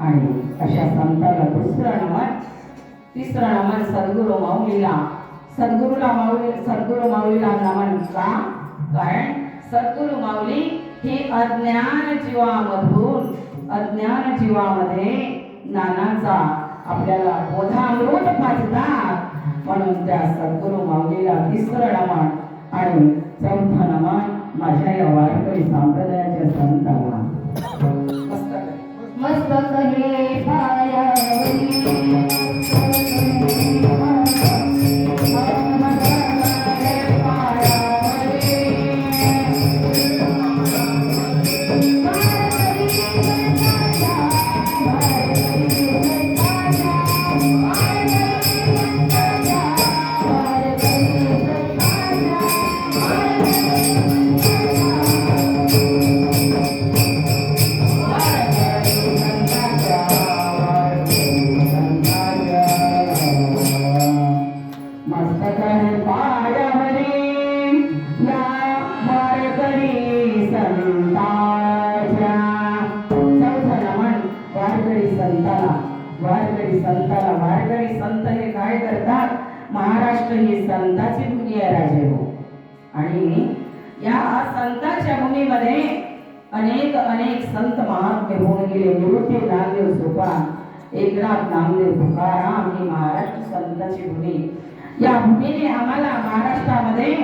आणि अशा संताला दुसरं नमन तिसरं नमन सद्गुरु माऊलीला. सद्गुरूला माऊली सद्गुरु माऊलीला नमन का? कारण सद्गुरु माऊली ही अज्ञान जीवामधून अज्ञान जीवामध्ये ज्ञानाचा आपल्याला बोधामृत पाजतात. म्हणून त्या सद्गुरु माऊलीला तिसरं नमन आणि चौथं नमन माझ्या या वारकरी संप्रदायाच्या संतांना. मस्तक हे संताला वारकरी संताला वारकरी संत हे काय करतात महाराष्ट्र ही संताची भूमी आहे राजे हो आणि या संताच्या भूमीमध्ये अनेक अनेक संत महात्मे होऊन गेले निवृत्ती नामदेव सोपा एकनाथ नामदेव तुकाराम ही महाराष्ट्र संताची भूमी या भूमीने आम्हाला महाराष्ट्रामध्ये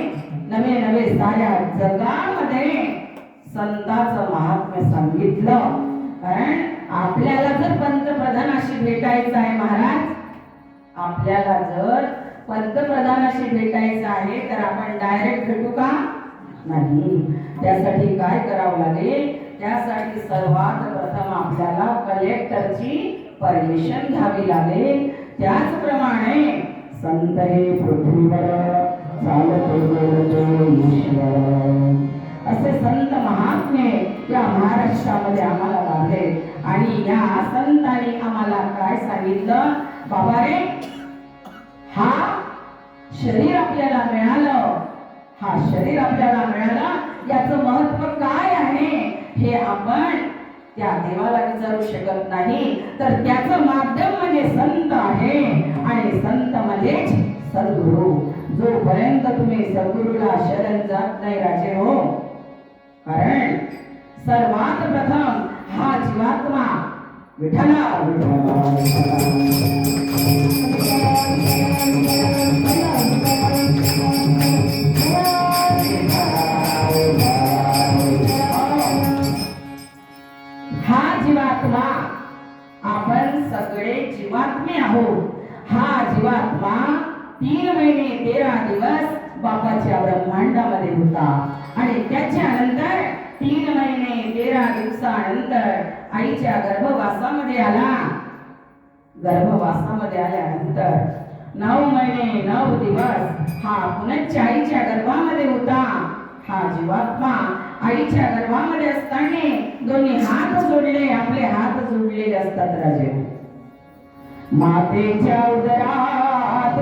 नवे नवे साऱ्या जगामध्ये संताचं महात्म्य सांगितलं. कारण आपल्याला जर पंतप्रधानाशी भेटायचं आहे महाराज आपल्याला जर पंतप्रधानाशी भेटायचं आहे तर आपण डायरेक्ट भेटू का? नाही. त्यासाठी काय करावं लागेल? त्यासाठी सर्वात प्रथम आपल्याला कलेक्टरची परमिशन घ्यावी लागेल. त्याचप्रमाणे संत हे पृथ्वीवर ईश्वर. असे संत महात्मे या महाराष्ट्रामध्ये आम्हाला लाभले. आणि या संतांनी आम्हाला काय सांगितलं? बाबा रे हा शरीर आपल्याला मिळालं. हा शरीर आपल्याला मिळालं. याचं महत्त्व काय आहे? हे आपण त्या देवाला विचारू शकत नाही. तर त्याचं माध्यम म्हणजे संत आहे. आणि संत म्हणजेच सद्गुरु. जोपर्यंत तुम्ही सद्गुरूला शरण जात नाही राजे हो. कारण सर्वात प्रथम हा जीवात्मा विठला विठला आम्ही आहोत. हा जीवात्मा तीन महिने तेरा दिवस बापाच्या ब्रह्मांडामध्ये होता. आणि त्याच्या नंतर तीन महिने तेरा दिवसानंतर आईच्या गर्भवासामध्ये आला. गर्भवासामध्ये आल्यानंतर नऊ महिने नऊ दिवस हा पुनच्च्या आईच्या गर्भामध्ये होता. हा जीवात्मा आईच्या गर्भामध्ये असताना दोन्ही हात जोडले आपले हात जोडलेले असतात राजे. मातेच्या उदरात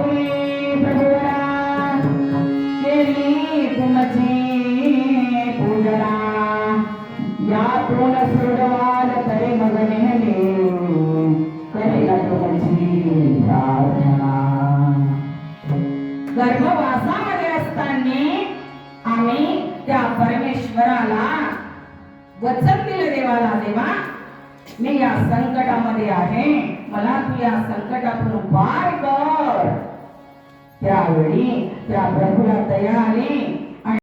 केली तुमची पूजना. यातून सोडवाल तरी मग नेहमी तुमची प्रार्थना. गर्भवासामध्ये असताना आम्ही त्या परमेश्वराला वचन दिलं देवाला देवा मी या संकटामध्ये त्या संकटातून पार कर. त्यावेळी त्या प्रभूला दया आली